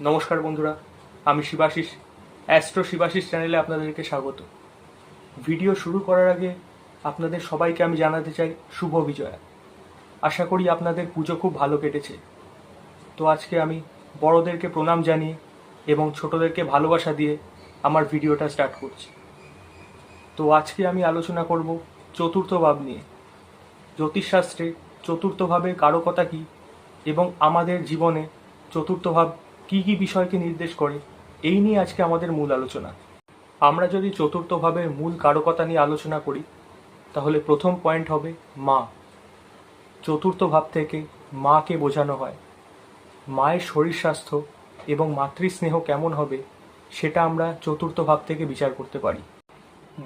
নমস্কার বন্ধুরা, আমি শিবাশিস, অ্যাস্ট্রো শিবাশিস চ্যানেলে আপনাদেরকে স্বাগত। ভিডিও শুরু করার আগে আপনাদের সবাইকে আমি জানাতে চাই শুভ বিজয়া। আশা করি আপনাদের পুজো খুব ভালো কেটেছে। তো আজকে আমি বড়দেরকে প্রণাম জানিয়ে এবং ছোটদেরকে ভালোবাসা দিয়ে আমার ভিডিওটা স্টার্ট করছি। তো আজকে আমি আলোচনা করব চতুর্থ ভাব নিয়ে। জ্যোতিষশাস্ত্রে চতুর্থ ভাবের কারকতা কী এবং আমাদের জীবনে চতুর্থ ভাব কী কী বিষয়কে নির্দেশ করে, এই নিয়ে আজকে আমাদের মূল আলোচনা। আমরা যদি চতুর্থ ভাবের মূল কারকতা নিয়ে আলোচনা করি, তাহলে প্রথম পয়েন্ট হবে মা। চতুর্থ ভাব থেকে মাকে বোঝানো হয়। মায়ের শরীর স্বাস্থ্য এবং মাতৃস্নেহ কেমন হবে, সেটা আমরা চতুর্থ ভাব থেকে বিচার করতে পারি।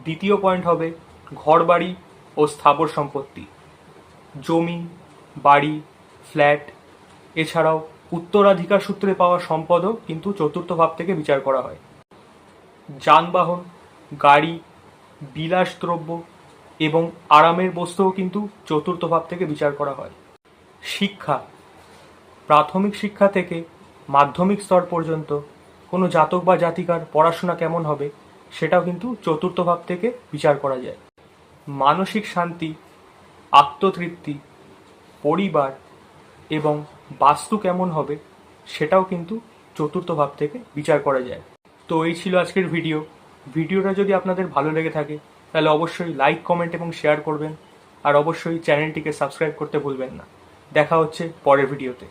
দ্বিতীয় পয়েন্ট হবে ঘরবাড়ি ও স্থাবর সম্পত্তি। জমি, বাড়ি ফ্ল্যাট এছাড়াও উত্তরাধিকার সূত্রে পাওয়া সম্পদও কিন্তু চতুর্থ ভাব থেকে বিচার করা হয়। যানবাহন, গাড়ি, বিলাসদ্রব্য এবং আরামের বস্তুও কিন্তু চতুর্থ ভাব থেকে বিচার করা হয়। শিক্ষা, প্রাথমিক শিক্ষা থেকে মাধ্যমিক স্তর পর্যন্ত কোনো জাতক বা জাতিকার পড়াশোনা কেমন হবে সেটাও কিন্তু চতুর্থ ভাব থেকে বিচার করা যায়। মানসিক শান্তি, আত্মতৃপ্তি, পরিবার এবং বাস্তু কেমন হবে সেটাও কিন্তু চতুর্থ ভাব থেকে বিচার করা যায়। তো এই ছিল আজকের ভিডিও। ভিডিওটা যদি আপনাদের ভালো লেগে থাকে, তাহলে অবশ্যই লাইক কমেন্ট এবং শেয়ার করবেন। আর অবশ্যই চ্যানেলটিকে সাবস্ক্রাইব করতে ভুলবেন না। দেখা হচ্ছে পরের ভিডিওতে।